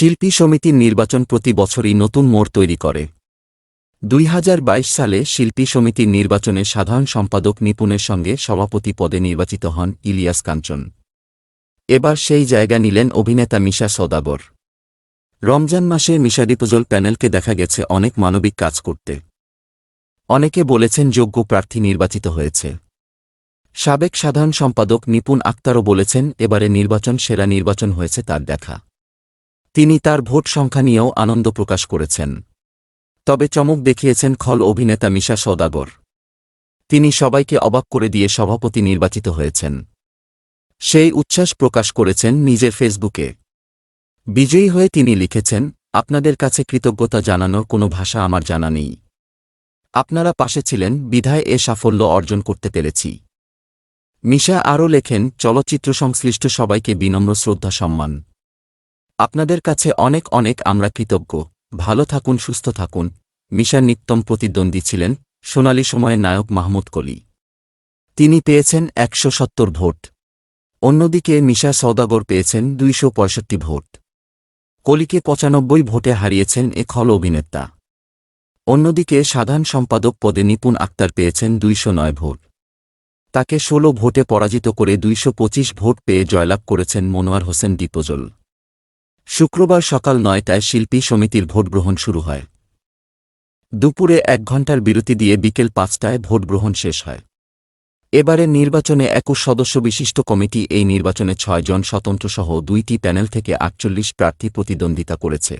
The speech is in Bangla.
শিল্পী সমিতির নির্বাচন প্রতি বছরই নতুন মোড় তৈরি করে। দুই হাজার বাইশ সালে শিল্পী সমিতির নির্বাচনে সাধারণ সম্পাদক নিপুণের সঙ্গে সভাপতি পদে নির্বাচিত হন ইলিয়াস কাঞ্চন। এবার সেই জায়গা নিলেন অভিনেতা মিশা সদাগর। রমজান মাসে মিশা ডিপোজল প্যানেলকে দেখা গেছে অনেক মানবিক কাজ করতে। অনেকে বলেছেন যোগ্য প্রার্থী নির্বাচিত হয়েছে। সাবেক সাধারণ সম্পাদক নিপুণ আক্তারও বলেছেন, এবারে নির্বাচন সেরা নির্বাচন হয়েছে তার দেখা। তিনি তার ভোট সংখ্যা নিয়েও আনন্দ প্রকাশ করেছেন। তবে চমক দেখিয়েছেন খল অভিনেতা মিশা সদাগর তিনি সবাইকে অবাক করে দিয়ে সভাপতি নির্বাচিত হয়েছেন। সেই উচ্ছ্বাস প্রকাশ করেছেন নিজের ফেসবুকে। বিজয়ী হয়ে তিনি লিখেছেন, আপনাদের কাছে কৃতজ্ঞতা জানানোর কোনো ভাষা আমার জানা নেই। আপনারা পাশে ছিলেন, বিধায় এ সাফল্য অর্জন করতে পেরেছি। মিশা আরও লেখেন, চলচ্চিত্র সংশ্লিষ্ট সবাইকে বিনম্র শ্রদ্ধা সম্মান। আপনাদের কাছে অনেক অনেক আমরা কৃতজ্ঞ। ভালো থাকুন, সুস্থ থাকুন। মিশা নিত্যম প্রতিদ্বন্দ্বী ছিলেন সোনালী সময়ের নায়ক মাহমুদ কলি। তিনি পেয়েছেন একশো সত্তর ভোট। অন্যদিকে মিশা সওদাগর পেয়েছেন দুইশো পঁয়ষট্টি ভোট। কলিকে পঁচানব্বই ভোটে হারিয়েছেন এ খল অভিনেতা। অন্যদিকে সাধারণ সম্পাদক পদে নিপুণ আক্তার পেয়েছেন দুইশো নয় ভোট। তাকে ষোলো ভোটে পরাজিত করে দুইশো পঁচিশ ভোট পেয়ে জয়লাভ করেছেন মনোয়ার হোসেন ডিপোজল। শুক্রবার সকাল নয়টায় শিল্পী সমিতির ভোটগ্রহণ শুরু হয়। দুপুরে এক ঘণ্টার বিরতি দিয়ে বিকেল পাঁচটায় ভোটগ্রহণ শেষ হয়। এবারের নির্বাচনে একুশ সদস্য বিশিষ্ট কমিটি এই নির্বাচনে ছয়জন স্বতন্ত্রসহ দুইটি প্যানেল থেকে আটচল্লিশ প্রার্থী প্রতিদ্বন্দ্বিতা করেছে।